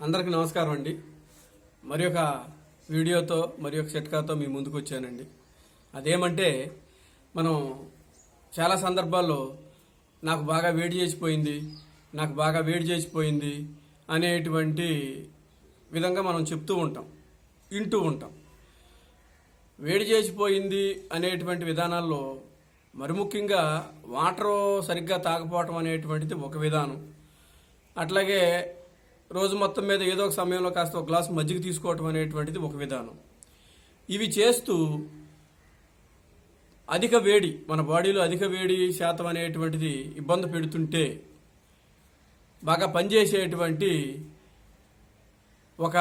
అందరికీ నమస్కారం అండి. మరి ఒక వీడియోతో మరి ఒక చిట్కాతో మీ ముందుకు వచ్చానండి. అదేమంటే మనం చాలా సందర్భాల్లో నాకు బాగా వేడి చేసిపోయింది నాకు బాగా వేడి చేసిపోయింది అనేటువంటి విధంగా మనం చెప్తూ ఉంటాం వింటూ ఉంటాం. వేడి చేసిపోయింది అనేటువంటి విధానాల్లో మరి ముఖ్యంగా వాటర్ సరిగ్గా తాగపోవటం అనేటువంటిది ఒక విధానం. అట్లాగే రోజు మొత్తం మీద ఏదో ఒక సమయంలో కాస్త ఒక గ్లాస్ మజ్జిగ తీసుకోవటం అనేటువంటిది ఒక విధానం. ఇవి చేస్తూ అధిక వేడి మన బాడీలో అధిక వేడి శాతం అనేటువంటిది ఇబ్బంది పెడుతుంటే బాగా పనిచేసేటువంటి ఒక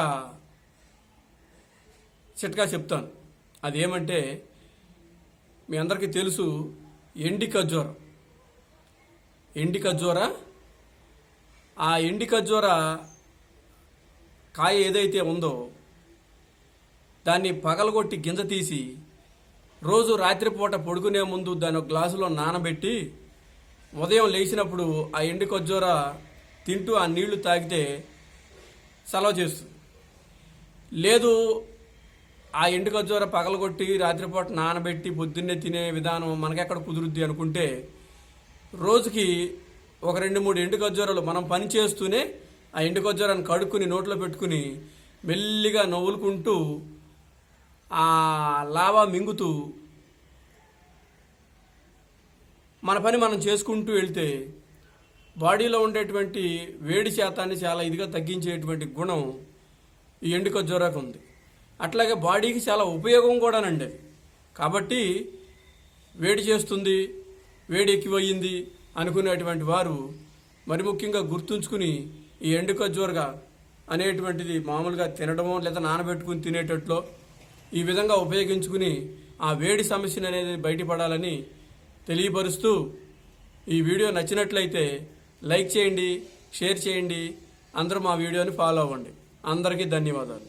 చిట్కా చెప్తాను. అదేమంటే మీ అందరికీ తెలుసు ఎండి ఖర్జూర ఎండి ఖర్జూర ఆ ఎండి ఖర్జూర కాయ ఏదైతే ఉందో దాన్ని పగలగొట్టి గింజ తీసి రోజు రాత్రిపూట పడుకునే ముందు దాని ఒక గ్లాసులో నానబెట్టి ఉదయం లేచినప్పుడు ఆ ఎండు ఖర్జూర తింటూ ఆ నీళ్ళు తాగితే సలవ చేస్తుంది. లేదు ఆ ఎండు ఖర్జూర పగలగొట్టి రాత్రిపూట నానబెట్టి పొద్దున్నే తినే విధానం మనకెక్కడ కుదురుద్ది అనుకుంటే రోజుకి ఒక రెండు మూడు ఎండు ఖర్జూరాలు మనం పని చేస్తూనే ఆ ఎండు ఖర్జూరాన్ని కడుక్కుని నోట్లో పెట్టుకుని మెల్లిగా నవ్వులుకుంటూ ఆ లావా మింగుతూ మన పని మనం చేసుకుంటూ వెళ్తే బాడీలో ఉండేటువంటి వేడి శాతాన్ని చాలా ఇదిగా తగ్గించేటువంటి గుణం ఈ ఎండు ఉంది. అట్లాగే బాడీకి చాలా ఉపయోగం కూడానండి అది. కాబట్టి వేడి చేస్తుంది వేడి ఎక్కువయ్యింది అనుకునేటువంటి వారు మరి ముఖ్యంగా గుర్తుంచుకుని ఈ ఎండు ఖర్జూరగా అనేటువంటిది మామూలుగా తినడమో లేదా నానబెట్టుకుని తినేటట్లో ఈ విధంగా ఉపయోగించుకుని ఆ వేడి సమస్యను అనేది బయటపడాలని తెలియపరుస్తూ ఈ వీడియో నచ్చినట్లయితే లైక్ చేయండి షేర్ చేయండి. అందరూ మా వీడియోని ఫాలో అవ్వండి. అందరికీ ధన్యవాదాలు.